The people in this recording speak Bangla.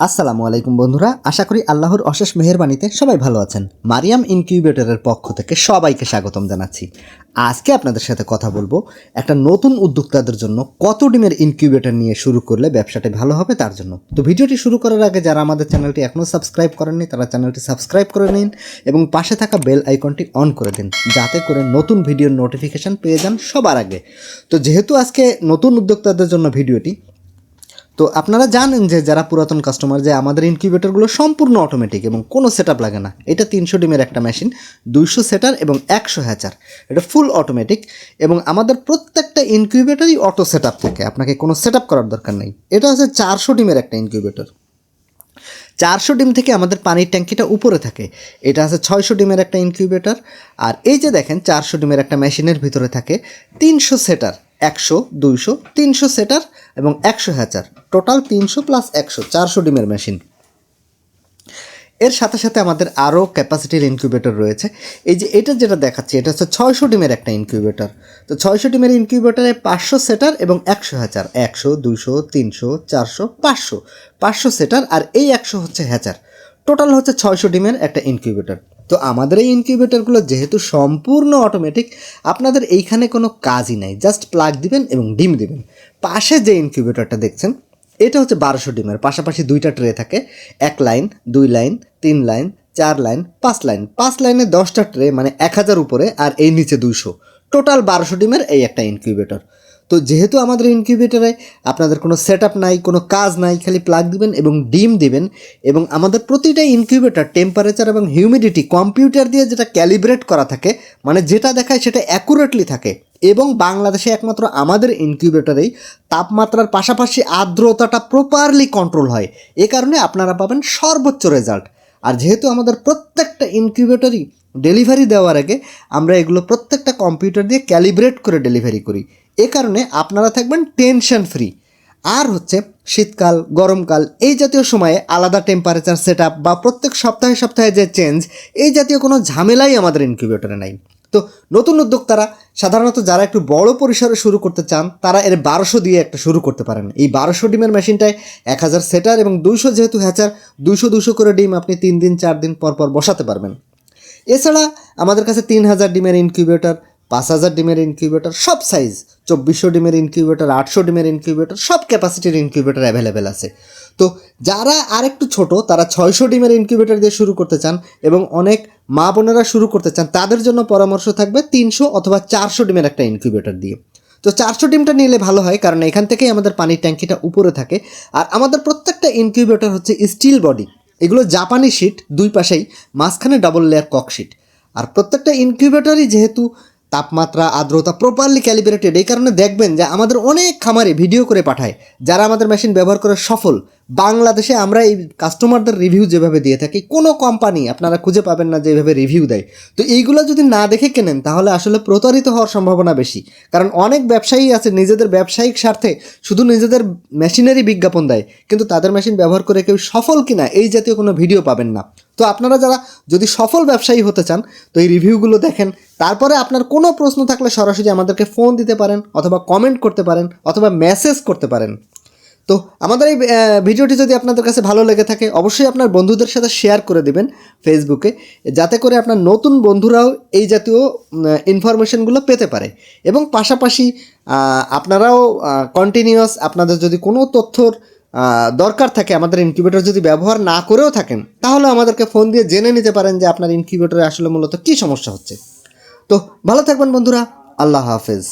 আসসালামু আলাইকুম বন্ধুরা, আশা করি আল্লাহর অশেষ মেহেরবানিতে সবাই ভালো আছেন। মারিয়াম ইনকিউবেটরের পক্ষ থেকে সবাইকে স্বাগতম জানাচ্ছি। আজকে আপনাদের সাথে কথা বলব একটা নতুন উদ্যোক্তাদের জন্য কত ডিমের ইনকিউবেটর নিয়ে শুরু করলে ব্যবসাটি ভালো হবে তার জন্য। তো ভিডিওটি শুরু করার আগে যারা আমাদের চ্যানেলটি এখনও সাবস্ক্রাইব করেননি, তারা চ্যানেলটি সাবস্ক্রাইব করে নিন এবং পাশে থাকা বেল আইকনটি অন করে দিন, যাতে করে নতুন ভিডিওর নোটিফিকেশান পেয়ে যান সবার আগে। তো যেহেতু আজকে নতুন উদ্যোক্তাদের জন্য ভিডিওটি তো আপনারা জানেন যে যারা পুরাতন কাস্টমার যে আমাদের ইনকিউবেটরগুলো সম্পূর্ণ অটোমেটিক এবং কোনো সেট লাগে না। এটা তিনশো ডিমের একটা মেশিন দুইশো সেটার এবং একশো হ্যাচার এটা ফুল অটোমেটিক এবং আমাদের প্রত্যেকটা ইনকিউবেটরই অটো সেট থাকে। আপনাকে কোনো সেট করার দরকার নেই। এটা হচ্ছে চারশো ডিমের একটা ইনকিউবেটর চারশো ডিম থেকে আমাদের পানির ট্যাঙ্কিটা উপরে থাকে। এটা আছে ছয়শো ডিমের একটা ইনকিউবেটর আর এই যে দেখেন, চারশো ডিমের একটা মেশিনের ভিতরে থাকে তিনশো সেটার একশো, দুইশো, তিনশো সেটার এবং একশো হ্যাচার। টোটাল তিনশো প্লাস একশো, চারশো ডিমের মেশিন। এর সাথে সাথে আমাদের আরও ক্যাপাসিটির ইনকিউবেটর রয়েছে। এই যে এটা যেটা দেখাচ্ছি, এটা হচ্ছে ছয়শো ডিমের একটা ইনকিউবেটর তো ছয়শো ডিমের ইনকিউবেটরে পাঁচশো সেটার এবং একশো হ্যাচার। একশো দুশো তিনশো, চারশো, পাঁচশো। পাঁচশো সেটার আর এই একশো হচ্ছে হ্যাচার। টোটাল হচ্ছে ছয়শো ডিমের একটা ইনকিউবেটর তো আমাদের এই ইনকিউবেটরগুলো যেহেতু সম্পূর্ণ অটোমেটিক আপনাদের এইখানে কোনো কাজই নাই। জাস্ট প্লাগ দিবেন এবং ডিম দিবেন। পাশে যে ইনকিউবেটরটা দেখছেন, এটা হচ্ছে বারোশো ডিমের। পাশাপাশি দুইটা ট্রে থাকে। এক লাইন দুই লাইন তিন লাইন চার লাইন পাঁচ লাইন পাঁচ লাইনে দশটা ট্রে মানে এক হাজার উপরে, আর এই নিচে দুইশো। টোটাল বারোশো ডিমের এই একটা ইনকিউবেটর তো যেহেতু আমাদের ইনকিউবেটরে আপনাদের কোনো সেট নাই, কোনো কাজ নাই, খালি প্লাগ দিবেন এবং ডিম দিবেন এবং আমাদের প্রতিটা ইনকিউবেটর টেম্পারেচার এবং হিউমিডিটি কম্পিউটার দিয়ে যেটা ক্যালিব্রেট করা থাকে মানে যেটা দেখায় সেটা অ্যাকুরেটলি থাকে এবং বাংলাদেশে একমাত্র আমাদের ইনকিউবেটরেই তাপমাত্রার পাশাপাশি আর্দ্রতাটা প্রপারলি কন্ট্রোল হয়। এ কারণে আপনারা পাবেন সর্বোচ্চ রেজাল্ট আর যেহেতু আমাদের প্রত্যেকটা ইনকিউবেটরই ডেলিভারি দেওয়ার আগে আমরা এগুলো প্রত্যেকটা কম্পিউটার দিয়ে ক্যালিব্রেট করে ডেলিভারি করি। এ কারণে আপনারা থাকবেন টেনশন ফ্রি। আর হচ্ছে শীতকাল, গরমকাল, এই জাতীয় সময়ে আলাদা টেম্পারেচার সেট বা প্রত্যেক সপ্তাহে সপ্তাহে যে চেঞ্জ এই জাতীয় কোনো ঝামেলাই আমাদের ইনকিউবেটরে নাই। তো নতুন উদ্যোক্তারা, সাধারণত যারা একটু বড় পরিসরে শুরু করতে চান, তারা এর বারোশো দিয়ে একটা শুরু করতে পারেন। এই বারোশো ডিমের মেশিনটায় এক হাজার সেটার এবং দুইশো যেহেতু হ্যাচার দুইশো দুশো করে ডিম আপনি তিন দিন, চার দিন পর পর বসাতে পারবেন। এছাড়া আমাদের কাছে তিন হাজার ডিমের ইনকিউবেটর পাঁচ হাজার ডিমের ইনকিউবেটর সব সাইজ চব্বিশশো ডিমের ইনকিউবেটর আটশো ডিমের ইনকিউবেটর সব ক্যাপাসিটির ইনকিউবেটর অ্যাভেলেবেল আছে। তো যারা আরেকটু ছোট, তারা ছয়শো ডিমের ইনকিউবেটর দিয়ে শুরু করতে চান এবং অনেক মা বোনেরা শুরু করতে চান, তাদের জন্য পরামর্শ থাকবে তিনশো অথবা চারশো ডিমের একটা ইনকিউবেটর দিয়ে। তো চারশো ডিমটা নিলে ভালো হয়, কারণ এখান থেকেই আমাদের পানির ট্যাঙ্কিটা উপরে থাকে। আর আমাদের প্রত্যেকটা ইনকিউবেটর হচ্ছে স্টিল বডি এগুলো জাপানি শিট দুই পাশেই মাঝখানে ডাবল লেয়ার কক শিট। আর প্রত্যেকটা ইনকিউবেটরই যেহেতু তাপমাত্রা, আর্দ্রতা প্রপারলি ক্যালিব্রেটেড এই কারণে দেখবেন যে আমাদের অনেক খামারে ভিডিও করে পাঠায়, যারা আমাদের মেশিন ব্যবহার করে সফল। বাংলাদেশে আমরা এই কাস্টমারদের রিভিউ যেভাবে দিয়ে থাকি, কোনো কোম্পানি আপনারা খুঁজে পাবেন না যে এইভাবে রিভিউ দেয়। তো এইগুলো যদি না দেখে কেনেন, তাহলে আসলে প্রতারিত হওয়ার সম্ভাবনা বেশি। কারণ অনেক ব্যবসায়ী আছে, নিজেদের ব্যবসায়িক স্বার্থে শুধু নিজেদের মেশিনেরই বিজ্ঞাপন দেয়, কিন্তু তাদের মেশিন ব্যবহার করে কেউ সফল কিনা, এই জাতীয় কোনো ভিডিও পাবেন না। তো আপনারা যারা যদি সফল ব্যবসায়ী হতে চান, তো এই রিভিউগুলো দেখেন। তারপরে আপনার কোনো প্রশ্ন থাকলে সরাসরি আমাদেরকে ফোন দিতে পারেন অথবা কমেন্ট করতে পারেন অথবা মেসেজ করতে পারেন। তো আমাদের এই ভিডিওটি যদি আপনাদের কাছে ভালো লেগে থাকে, অবশ্যই আপনার বন্ধুদের সাথে শেয়ার করে দিবেন ফেসবুকে যাতে করে আপনার নতুন বন্ধুরাও এই জাতীয় ইনফরমেশনগুলো পেতে পারে। এবং পাশাপাশি আপনারাও কন্টিনিউয়াস আপনাদের যদি কোনো তথ্যর দরকার থাকে আমাদের ইনকিউবেটর যদি ব্যবহার না করেও থাকেন, তাহলে আমাদেরকে ফোন দিয়ে জেনে নিতে পারেন যে আপনার ইনকিউবেটরে আসলে মূলত কী সমস্যা হচ্ছে। তো ভালো থাকবেন বন্ধুরা, আল্লাহ হাফেজ।